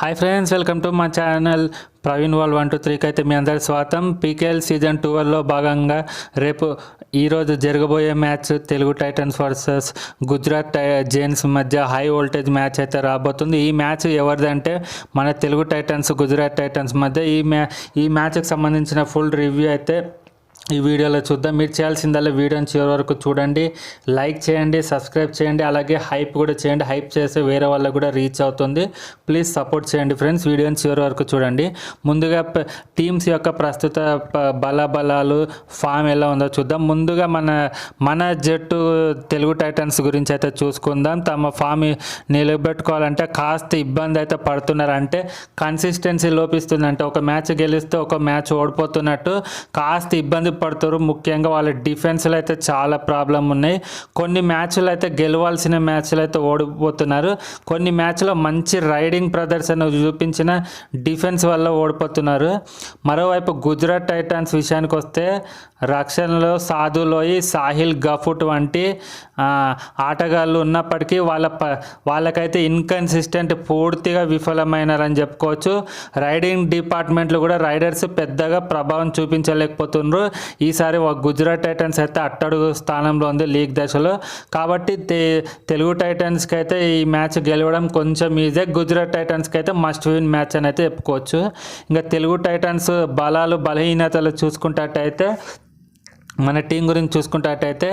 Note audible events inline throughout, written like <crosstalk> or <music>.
Hi friends welcome to మా channel Praveen wall one two త్రీకి అయితే మీ అందరి స్వాగతం. పీకేఎల్ సీజన్ టూవల్లో భాగంగా రేపు ఈరోజు జరగబోయే match Telugu titans versus Gujarat giants మధ్య హై వోల్టేజ్ మ్యాచ్ అయితే రాబోతుంది. ఈ మ్యాచ్ ఎవరిదంటే మన తెలుగు టైటన్స్ గుజరాత్ టైటన్స్ మధ్య ఈ మ్యా ఈ మ్యాచ్కి సంబంధించిన ఫుల్ రివ్యూ అయితే ఈ వీడియోలో చూద్దాం. మీరు చేయాల్సిందల్లా వీడియోని చివరి వరకు చూడండి. లైక్ చేయండి సబ్స్క్రైబ్ చేయండి అలాగే హైప్ కూడా చేయండి. హైప్ చేస్తే వేరే వాళ్ళకు కూడా రీచ్ అవుతుంది. ప్లీజ్ సపోర్ట్ చేయండి ఫ్రెండ్స్. వీడియోని చివరి వరకు చూడండి. ముందుగా టీమ్స్ యొక్క ప్రస్తుత బలాబలాలు ఫామ్ ఎలా ఉందో చూద్దాం. ముందుగా మన మన జట్టు తెలుగు టైటన్స్ గురించి అయితే చూసుకుందాం. తమ ఫామ్ నిలబెట్టుకోవాలంటే కాస్త ఇబ్బంది అయితే పడుతున్నారంటే కన్సిస్టెన్సీ లోపిస్తుందంటే ఒక మ్యాచ్ గెలిస్తే ఒక మ్యాచ్ ఓడిపోతున్నట్టు కాస్త ఇబ్బంది పడుతారు. ముఖ్యంగా వాళ్ళ డిఫెన్స్లో అయితే చాలా ప్రాబ్లం ఉన్నాయి. కొన్ని మ్యాచ్లు అయితే గెలవాల్సిన మ్యాచ్లు అయితే ఓడిపోతున్నారు. కొన్ని మ్యాచ్లో మంచి రైడింగ్ ప్రదర్శన చూపించిన డిఫెన్స్ వల్ల ఓడిపోతున్నారు. మరోవైపు గుజరాత్ టైటాన్స్ విషయానికి వస్తే రక్షణలో సాధులోయి సాహిల్ గఫుట్ వంటి ఆటగాళ్ళు ఉన్నప్పటికీ వాళ్ళ ప వాళ్ళకైతే ఇన్కన్సిస్టెంట్ పూర్తిగా విఫలమైనారని చెప్పుకోవచ్చు. రైడింగ్ డిపార్ట్మెంట్లో కూడా రైడర్స్ పెద్దగా ప్రభావం చూపించలేకపోతున్నారు. ఈసారి ఒక గుజరాత్ టైటన్స్ అయితే అట్టడుగు స్థానంలో ఉంది లీగ్ దశలో. కాబట్టి తె- తెలుగు టైటన్స్కి అయితే ఈ మ్యాచ్ గెలవడం కొంచెం ఈజీ. గుజరాత్ టైటన్స్కి అయితే మస్ట్ విన్ మ్యాచ్ అని అయితే చెప్పుకోవచ్చు. ఇంకా తెలుగు టైటన్స్ బలాలు బలహీనతలు చూసుకుంటే మన టీం గురించి చూసుకున్నట్టయితే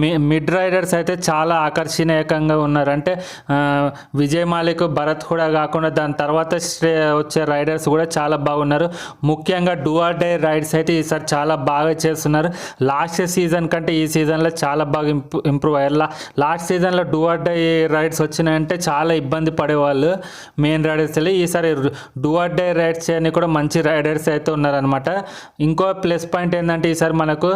మి మిడ్ రైడర్స్ అయితే చాలా ఆకర్షణీయకంగా ఉన్నారు. అంటే విజయ్ మాలిక్ భరత్ కూడా కాకుండా దాని తర్వాత శ్రే వచ్చే రైడర్స్ కూడా చాలా బాగున్నారు. ముఖ్యంగా డూఆర్ డై రైడ్స్ అయితే ఈసారి చాలా బాగా చేస్తున్నారు. లాస్ట్ సీజన్ కంటే ఈ సీజన్లో చాలా బాగా ఇంప్రూ ఇంప్రూవ్ అయ్యారు. లాస్ట్ సీజన్లో డూఆర్ డై రైడ్స్ వచ్చినాయంటే చాలా ఇబ్బంది పడేవాళ్ళు మెయిన్ రైడర్స్ వెళ్ళి ఈసారి డూఆర్ డై రైడ్స్ అని కూడా మంచి రైడర్స్ అయితే ఉన్నారనమాట ఇంకో ప్లస్ పాయింట్ ఏంటంటే ఈసారి మనకు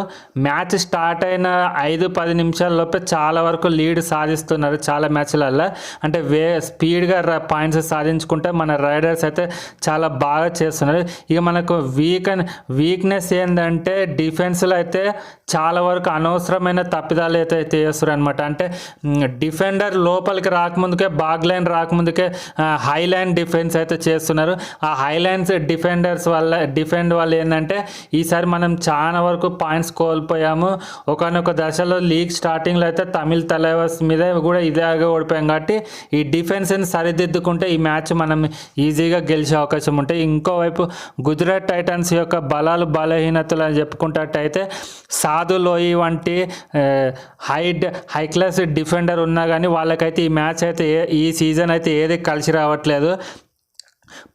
మ్యాచ్ స్టార్ట్ అయిన ఐదు పది నిమిషాల లోపే చాలా వరకు లీడ్ సాధిస్తున్నారు చాలా మ్యాచ్లల్లో. అంటే వే స్పీడ్గా పాయింట్స్ సాధించుకుంటే మన రైడర్స్ అయితే చాలా బాగా చేస్తున్నారు. ఇక మనకు వీక్ వీక్నెస్ ఏంటంటే డిఫెన్స్లో అయితే చాలా వరకు అనవసరమైన తప్పిదాలు అయితే చేస్తారు అనమాట అంటే డిఫెండర్ లోపలికి రాకముందుకే బాగ్ లైన్ రాకముందుకే హై లైన్ డిఫెన్స్ అయితే చేస్తున్నారు. ఆ హై లైన్స్ డిఫెండర్స్ వల్ల డిఫెండ్ వల్ల ఏంటంటే ఈసారి మనం చాలా వరకు పాయింట్స్ కోల్పోయాము. ఒకనొక దశలో లీగ్ స్టార్టింగ్లో అయితే తమిళ్ తలైవర్స్ మీద కూడా ఇదేగా ఓడిపోయాం కాబట్టి ఈ డిఫెన్స్ని సరిదిద్దుకుంటే ఈ మ్యాచ్ మనం ఈజీగా గెలిచే అవకాశం ఉంటాయి ఇంకోవైపు గుజరాత్ టైటన్స్ యొక్క బలాలు బలహీనతలు అని చెప్పుకుంటట్టయితే సాధు లోయి వంటి హై హై క్లాస్ డిఫెండర్ ఉన్నా కానీ వాళ్ళకైతే ఈ మ్యాచ్ అయితే ఏ ఈ సీజన్ అయితే ఏది కలిసి రావట్లేదు.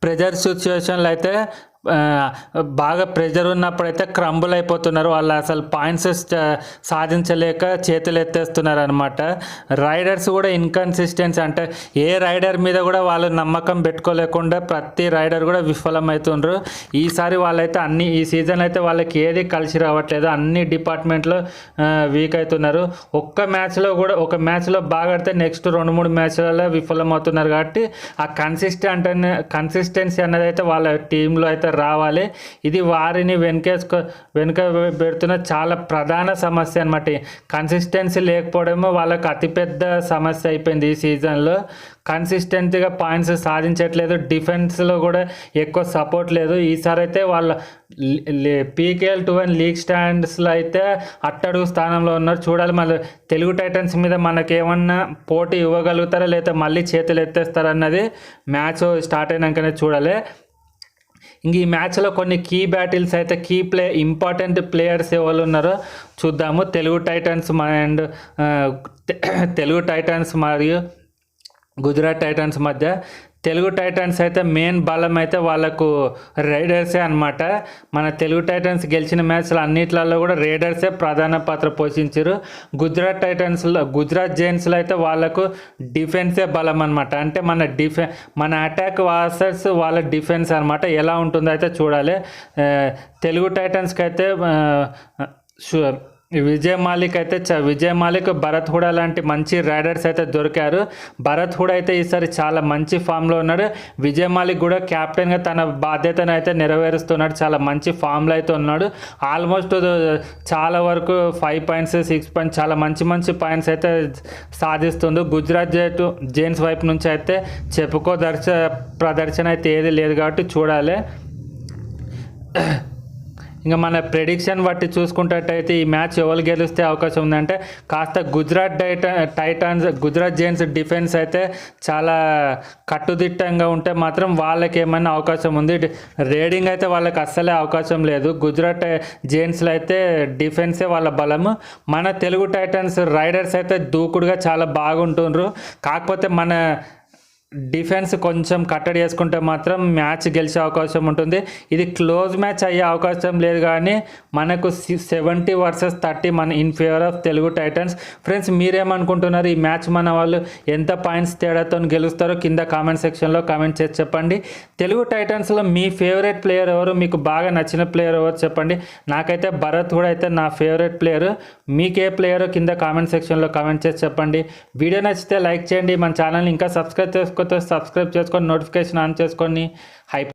ప్రెజర్ సిచ్యువేషన్లో అయితే బాగా ప్రెజర్ ఉన్నప్పుడు అయితే క్రంబుల్ అయిపోతున్నారు. వాళ్ళు అసలు పాయింట్స్ సాధించలేక చేతులు ఎత్తేస్తున్నారు అనమాట రైడర్స్ కూడా ఇన్కన్సిస్టెన్సీ అంటే ఏ రైడర్ మీద కూడా వాళ్ళు నమ్మకం పెట్టుకోలేకుండా ప్రతి రైడర్ కూడా విఫలమవుతుండ్రు ఈసారి వాళ్ళైతే అన్ని ఈ సీజన్ అయితే వాళ్ళకి ఏది కలిసి రావట్లేదు. అన్ని డిపార్ట్మెంట్లో వీక్ అవుతున్నారు ఒక్క మ్యాచ్లో కూడా ఒక మ్యాచ్లో బాగా ఆడితే నెక్స్ట్ రెండు మూడు మ్యాచ్లలో విఫలమవుతున్నారు కాబట్టి ఆ కన్సిస్టెంట్ అనే కన్సిస్టెన్సీ అనేది అయితే వాళ్ళ టీంలో అయితే రావాలి. ఇది వారిని వెనుకేసుకో వెనుక పెడుతున్న చాలా ప్రధాన సమస్య అనమాట కన్సిస్టెన్సీ లేకపోవడము వాళ్ళకి అతిపెద్ద సమస్య అయిపోయింది ఈ సీజన్లో. కన్సిస్టెంట్గా పాయింట్స్ సాధించట్లేదు. డిఫెన్స్లో కూడా ఎక్కువ సపోర్ట్ లేదు. ఈసారి అయితే వాళ్ళ పీకేఎల్ టు వన్ లీగ్ స్టాండ్స్లో అయితే అట్టడుగు స్థానంలో ఉన్నారు. చూడాలి మళ్ళీ తెలుగు టైటన్స్ మీద మనకి ఏమన్నా పోటీ ఇవ్వగలుగుతారా లేదా మళ్ళీ చేతులు ఎత్తేస్తారన్నది మ్యాచ్ స్టార్ట్ అయినాకనే చూడాలి. ఇంక ఈ మ్యాచ్లో కొన్ని కీ బ్యాటిల్స్ అయితే కీ ప్లే ఇంపార్టెంట్ ప్లేయర్స్ ఎవరు ఉన్నారో చూద్దాము. Telugu titans and <coughs> Telugu titans మరియు గుజరాత్ టైటన్స్ మధ్య తెలుగు టైటన్స్ అయితే మెయిన్ బలం అయితే వాళ్ళకు రైడర్సే అనమాట మన తెలుగు టైటన్స్ గెలిచిన మ్యాచ్లు అన్నిట్లలో కూడా రైడర్సే ప్రధాన పాత్ర పోషించారు. గుజరాత్ టైటన్స్లో గుజరాత్ జైన్స్లో అయితే వాళ్ళకు డిఫెన్సే బలం అనమాట అంటే మన డిఫె మన అటాక్ వాసర్స్ వాళ్ళ డిఫెన్స్ అనమాట ఎలా ఉంటుందో అయితే చూడాలి. తెలుగు టైటన్స్కి అయితే విజయ్ మాలిక్ అయితే చ- విజయ్ మాలిక్ భరత్ హుడా లాంటి మంచి రైడర్స్ అయితే దొరికారు. భరత్ హుడా అయితే ఈసారి చాలా మంచి ఫామ్లో ఉన్నాడు విజయ్ మాలిక్ కూడా కెప్టెన్గా తన బాధ్యతను అయితే నెరవేరుస్తున్నాడు. చాలా మంచి ఫామ్లో అయితే ఉన్నాడు. ఆల్మోస్ట్ చాలా వరకు ఫైవ్ పాయింట్స్ సిక్స్ పాయింట్స్ చాలా మంచి మంచి పాయింట్స్ అయితే సాధిస్తుంది గుజరాత్ జట్టు జేమ్స్ వైపు నుంచి అయితే చెప్పుకోదర్శ ప్రదర్శన అయితే ఏది లేదు కాబట్టి చూడాలి. ఇంకా మన ప్రెడిక్షన్ బట్టి చూసుకున్నట్టయితే ఈ మ్యాచ్ ఎవరు గెలిస్తే అవకాశం ఉందంటే కాస్త గుజరాత్ డైట టైటాన్స్ గుజరాత్ జైన్స్ డిఫెన్స్ అయితే చాలా కట్టుదిట్టంగా ఉంటే మాత్రం వాళ్ళకి ఏమైనా అవకాశం ఉంది. రేడింగ్ అయితే వాళ్ళకి అస్సలే అవకాశం లేదు. గుజరాత్ జైన్స్లో అయితే డిఫెన్సే వాళ్ళ బలము. మన తెలుగు టైటన్స్ రైడర్స్ అయితే దూకుడుగా చాలా బాగుంటుండ్రు. కాకపోతే మన డిఫెన్స్ కొంచెం కట్టడి చేసుకుంటే మాత్రం మ్యాచ్ గెలిచే అవకాశం ఉంటుంది. ఇది క్లోజ్ మ్యాచ్ అయ్యే అవకాశం లేదు కానీ మనకు సెవెంటీ వర్సెస్ థర్టీ మన in favour of Telugu titans. Friends మీరేమనుకుంటున్నారు? ఈ మ్యాచ్ మన వాళ్ళు ఎంత పాయింట్స్ తేడాతో గెలుస్తారో కింద కామెంట్ సెక్షన్లో కామెంట్ చేసి చెప్పండి. తెలుగు టైటన్స్లో మీ ఫేవరెట్ ప్లేయర్ ఎవరు? మీకు బాగా నచ్చిన ప్లేయర్ ఎవరు చెప్పండి. నాకైతే భరత్ కూడా అయితే నా ఫేవరెట్ ప్లేయర్. మీకు ఏ కింద కామెంట్ సెక్షన్లో కామెంట్ చేసి చెప్పండి. వీడియో నచ్చితే లైక్ చేయండి. మన ఛానల్ని ఇంకా సబ్స్క్రైబ్ చేసుకోతే సబ్స్క్రైబ్ చేసుకొని నోటిఫికేషన్ ఆన్ చేసుకొని హైప్